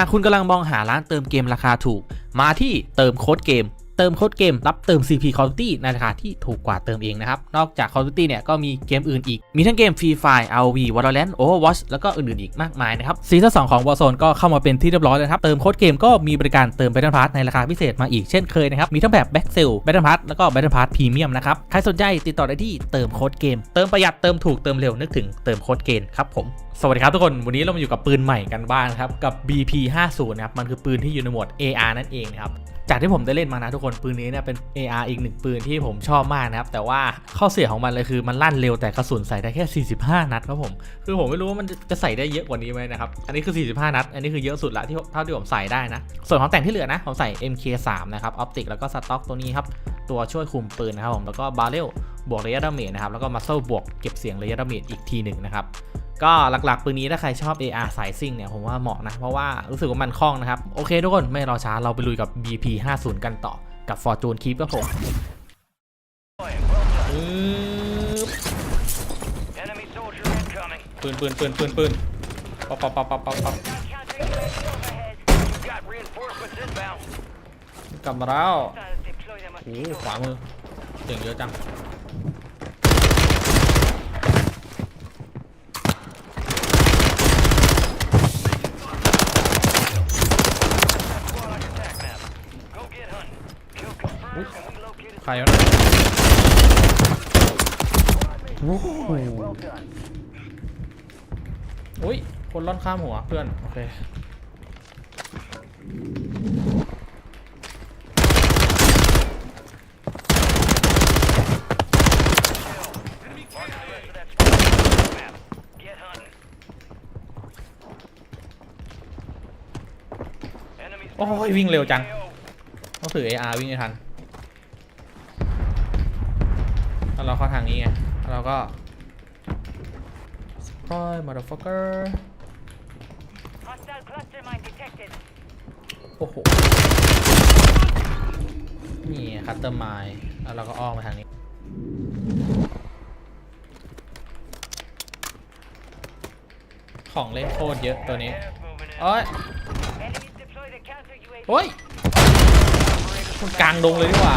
หากคุณกำลังมองหาร้านเติมเกมราคาถูก มาที่เติมโค้ดเกม เติมโค้ดเกมรับเติม CP Call of Duty ในราคาที่ถูกกว่าเติมเองนะครับ นอกจาก Call of Duty เนี่ยก็มีเกมอื่นอีก มีทั้งเกม Free Fire ROV Valorant Overwatch แล้วก็อื่นๆอีกมากมายนะครับซีซั่น2ของ Warzone ก็เข้ามาเป็นที่เรียบร้อยแล้วครับ เติมโค้ดเกมก็มีบริการเติม Battle Pass ในราคาพิเศษมาอีกเช่นเคยนะครับ มีทั้งแบบ Back Sale Battle Pass แล้วก็ Battle Pass Premium นะครับ ใครสนใจติดต่อได้ที่เติมโค้ดเกม เติมประหยัดเติมถูกเติมเร็วนึกถึงเติมโค้ดเกมครับผมสวัสดีครับทุกคนวันนี้เรามาอยู่กับปืนใหม่กันบ้างครับกับ BP 5 0นะครับมันคือปืนที่อยู่ในโหมด AR นั่นเองนะครับ จากที่ผมได้เล่นมานะทุกคนปืนนี้เนี่ยเป็น AR อีกหนึ่งปืนที่ผมชอบมากนะครับแต่ว่าข้อเสียของมันเลยคือมันลั่นเร็วแต่กระสุนใส่ได้แค่ 45 นัดครับผมคือผมไม่รู้ว่ามันจะใส่ได้เยอะกว่านี้ไหมนะครับอันนี้คือ 45 นัด อันนี้คือเยอะสุดละที่เท่าที่ผมใส่ได้นะส่วนของแต่งที่เหลือนะผมใส่ MK3 นะครับออปติกแล้วก็สต็อกตัวนี้ครับตัวช่วยคุมปืนนะครับผมแล้วก็บาเรลบวกระยะดาเมจนะครับแล้วก็มัสเซลบวกเก็บเสียงระยะดาเมจอีกทีหนึ่งนะครับ ก็หลักๆปืนนี้ถ้าใครชอบ AR สายซิ่งเนี่ยผมว่าเหมาะนะ เพราะว่ารู้สึกว่ามันคล่องนะครับ โอเคทุกคนไม่รอช้าเราไปลุยกับ BP 50กันต่อกับ Fortune Keep ครับผมปืนปืนปืนปืนปืนป๊อปปปปปป๊อปป๊อปป๊อป You got reinforcements inbound. กลับมาแล้วโอ้ขวามือเสียงเยอะจัง ครวะเนี่ยโอ้โห well done. อุ้ย คนล่อนข้ามหัวเพื่อน โอเค Mark the rest of that squad on your map. Get hunting. Enemies โอ้ยวิ่งเร็วจังต้องถือ AR วิ่งให้ทัน นี้ไงแล้วเราก็ Surprise motherfucker Hostile cluster mine detected. โอ้โห นี่คัตเตอร์ไมล์แล้วเราก็อ้อมมาทางนี้ ของเล่นโคตรเยอะตัวนี้โอ้ยโอ้ยมันกลางดงเลยดีกว่า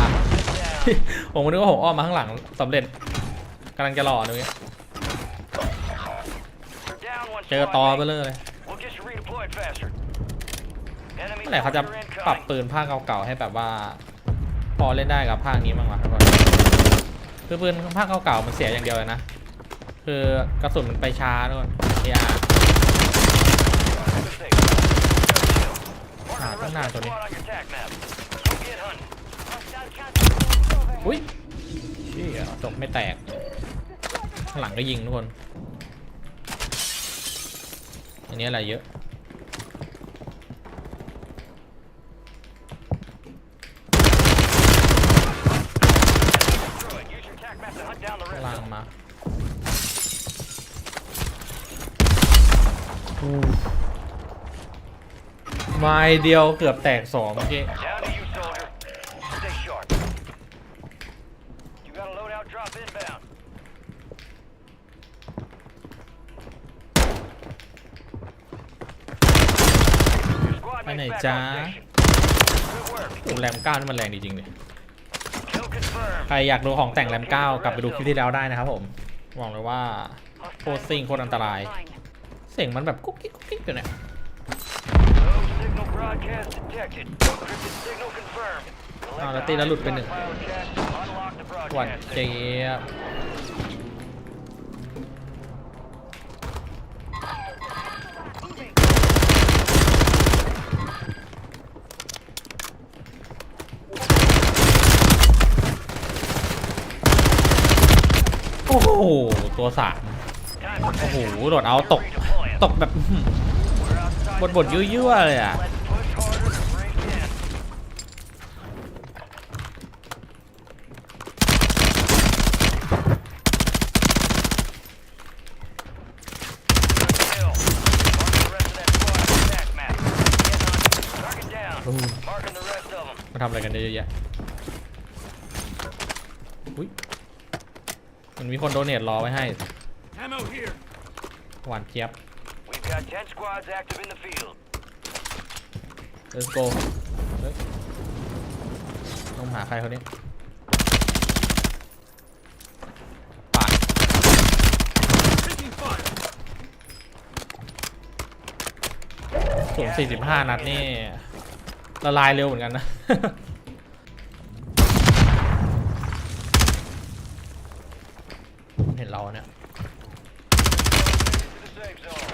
ผมนึกว่าผมอ้อมมาข้างหลังสำเร็จำลังจะหล่อเลยเจอตอไปเลยเมื่อไรเขาจะปรับปืนภาคเก่าๆให้แบบว่า พอเล่นได้กับภาคนี้บ้างวะคือปืนภาคเก่าๆมันเสียอย่างเดียวเลยนะ คือกระสุนมันไปช้าทุกคนเออาหาตั้งนานตัวนี้อุ้ยเชี่ยจบไม่แตก ข้างหลังก็ยิงทุกคน อันนี้อะไรเยอะข้าง rest ล่างมาไม้เดียวเกือบแตกสองเมื่อกี้ ไปไหน mate's back จ้า on station. Good work. โอ้แรมเก้านี่มันแรงจริงๆเลย Kill confirmed. ใครอยากดูของแต่งแรมเก้ากลับไปดูคลิปที่แล้วได้นะครับผมบอกเลยว่าโคตรซิ่งโคตรอันตราย Mine. เสียงมันแบบกุ๊กกิ๊กกุ๊กกิ๊กอยู่เนี่ย No signal broadcast detected. Encrypted signal confirmed. Collect อ้าวแล้ว the ตีแล้วหลุดไป high หนึ่ง pilot cache. Unlock the หวั่น broadcast เจี๊ signal. ยบ ตัวสาม Time for โอ้โห mission. โดดเอาตก Redeploying. ตกแบบอื้อหือ We're outside บด the บดยั่วๆเลยอะ Let's push harder to break in. มาทำอะไรกันเยอะแยะอุ้ย มันมีคนโดเนทรอไว้ให้ Ammo here. หวานเจี๊ยบ We've got 10 squads active in the field. let's go เฮ้ยต้องหาใครเขาเนี่ยปาดสูง45 นัดนี่ละลายเร็วเหมือนกันนะ เห็นเราเนี่ย The safe zone.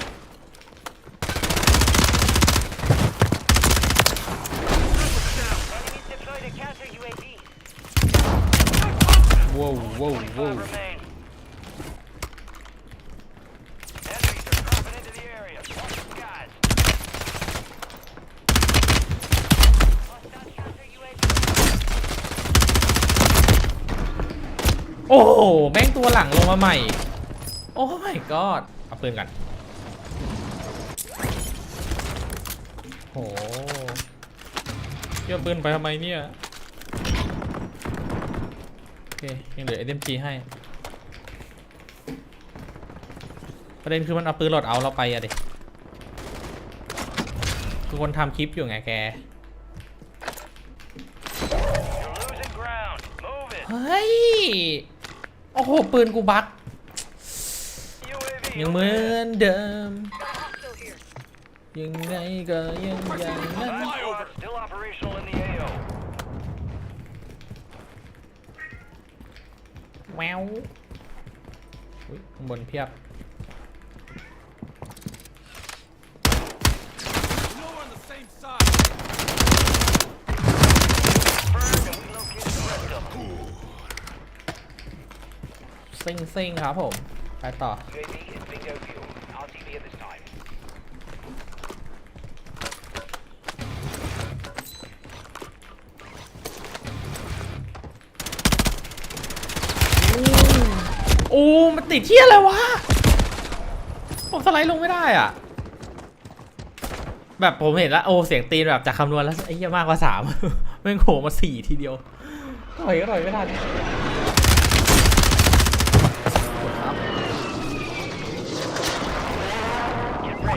Enemies deployed a counter UAV. ว้าวว้าว Five ว้าว อ้โห แม่งตัวหลังลงมาใหม่ โอ้ my god เอาปืนกันโหเกี่ยวปืนไปทำไมเนี่ย โอเค ยังเหลือ SMG ให้ ประเด็นคือมันเอาปืนโหลดเอาเราไปอะดิคือคนทำคลิปอยู่ไงแก You're losing ground. Move it. เฮ้ย โอ้โห ปืนกูบัก UAV ยังเหมือนเดิม Hostile here. ยังไงก็ยังอย่างนั้น Five squads still operational in the AO. แมวอุ๊ยข้างบนเพียบ ซิงซิงครับผม ไปต่อ โอ้มันติดเที่ยอะไรวะ ผมสไลด์ลงไม่ได้อะ แบบผมเห็นแล้วโอ้เสียงตีนแบบจากคำนวณแล้วไอ้เหี้ยมากกว่าสาม แม่งโผล่มาสี่ทีเดียวถอยก็ถอยไม่ทัน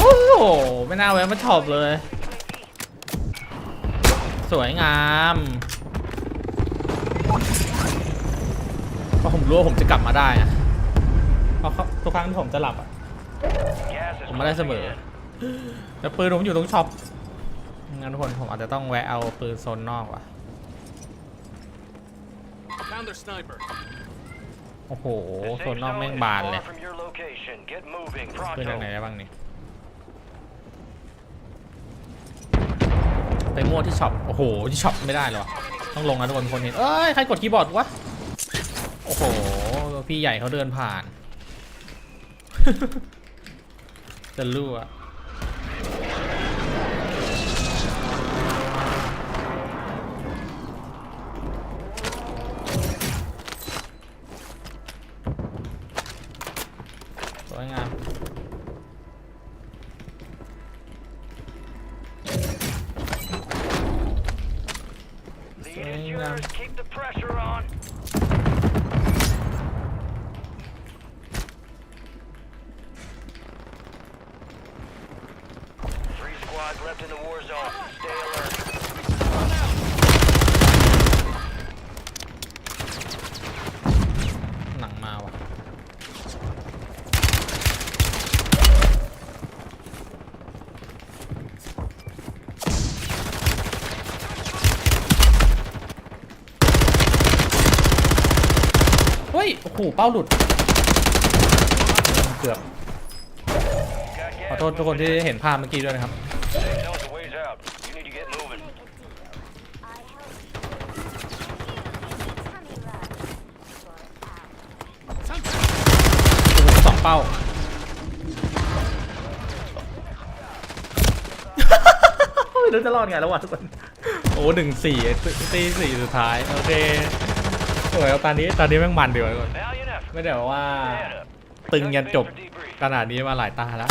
โอ้โห ไม่น่าแวะมาช็อปเลย สวยงามเพราะผมรู้ว่าผมจะกลับมาได้อะเพราะเขาทุกครั้งที่ผมจะหลับอะผมม่ได้เสมอ แต่ปืนผมอยู่ตรงช็อปงั้นทุกคนผมอาจจะต้องแวะเอาปืนโซนนอกว่ะ Found their sniper. โอ้โห The โซ safe นนอก zone แม่ง is บาน far เลย from your location. Get moving. ปืนจาก Pronto. ไหนได้บ้างนี่ไปมั่วที่ช็อป โอ้โห ที่ช็อปไม่ได้หรอวะต้องลงนะทุกคนคนเห็น เอ้ย ใครกดคีย์บอร์ดวะ โอ้โห พี่ใหญ่เขาเดินผ่าน จะรั่ว วยงาม Lead is yours. Keep the pressure on. Three squads left in the war zone. Stay alert. ยโอ้โหเป้าหลุด เกือบขอโทษทุกคนที่เห็นภาพเมื่อกี้ด้วยนะครับ สองเป้าเราจะรอดไงระหววะทุกคน โอ้หนึ่งสี่ตีสี่สุดท้าย โอเค สวยเอาตอนนี้ตอนนี้แม่งมันดีกว่าทุกคน Valiant effort. ไม่ได้บอกว่า Head up. ตึงยันจบ Check base for debrief. ขนาดนี้มาหลายตาแล้ว